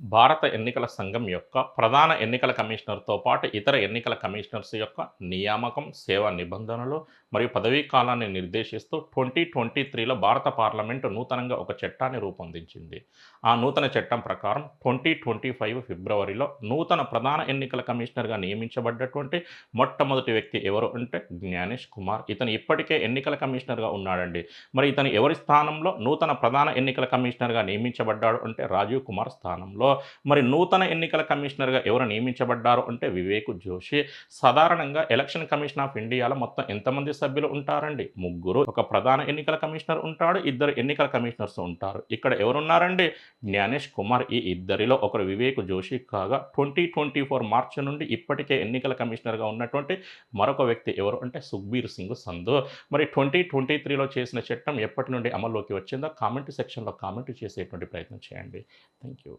భారత ఎన్నికల సంఘం యొక్క ప్రధాన ఎన్నికల కమిషనర్తో పాటు ఇతర ఎన్నికల కమిషనర్స్ యొక్క నియామకం సేవా నిబంధనలు మరియు పదవీ కాలాన్ని నిర్దేశిస్తూ ట్వంటీ ట్వంటీ త్రీలో భారత పార్లమెంటు నూతనంగా ఒక చట్టాన్ని రూపొందించింది. ఆ నూతన చట్టం ప్రకారం ట్వంటీ ట్వంటీ ఫైవ్ ఫిబ్రవరిలో నూతన ప్రధాన ఎన్నికల కమిషనర్గా నియమించబడ్డటువంటి మొట్టమొదటి వ్యక్తి ఎవరు అంటే జ్ఞానేష్ కుమార్. ఇతను ఇప్పటికే ఎన్నికల కమిషనర్గా ఉన్నాడండి. మరి ఇతను ఎవరి స్థానంలో నూతన ప్రధాన ఎన్నికల కమిషనర్గా నియమించబడ్డాడు అంటే రాజీవ్ కుమార్ స్థానంలో మరి నూతన ఎన్నికల కమిషనర్గా ఎవరు నియమించబడ్డారు అంటే వివేక్ జోషి. సాధారణంగా ఎలక్షన్ కమిషన్ ఆఫ్ ఇండియాలో మొత్తం ఎంతమంది సభ్యులు ఉంటారండి? ముగ్గురు. ఒక ప్రధాన ఎన్నికల కమిషనర్ ఉంటాడు ఇద్దరు ఎన్నికల కమిషనర్స్ ఉంటారు. ఇక్కడ ఎవరున్నారండి? జ్ఞానేష్ కుమార్ ఈ ఇద్దరిలో ఒకరు వివేక్ జోషి కాగా ట్వంటీ ట్వంటీ ఫోర్ మార్చి నుండి ఇప్పటికే ఎన్నికల కమిషనర్గా ఉన్నటువంటి మరొక వ్యక్తి ఎవరు అంటే సుఖ్బీర్ సింగ్ సంధు. మరి ట్వంటీ ట్వంటీ త్రీలో చేసిన చట్టం ఎప్పటి నుండి అమల్లోకి వచ్చిందో కామెంట్ సెక్షన్లో కామెంట్ చేసేటువంటి ప్రయత్నం చేయండి. Thank you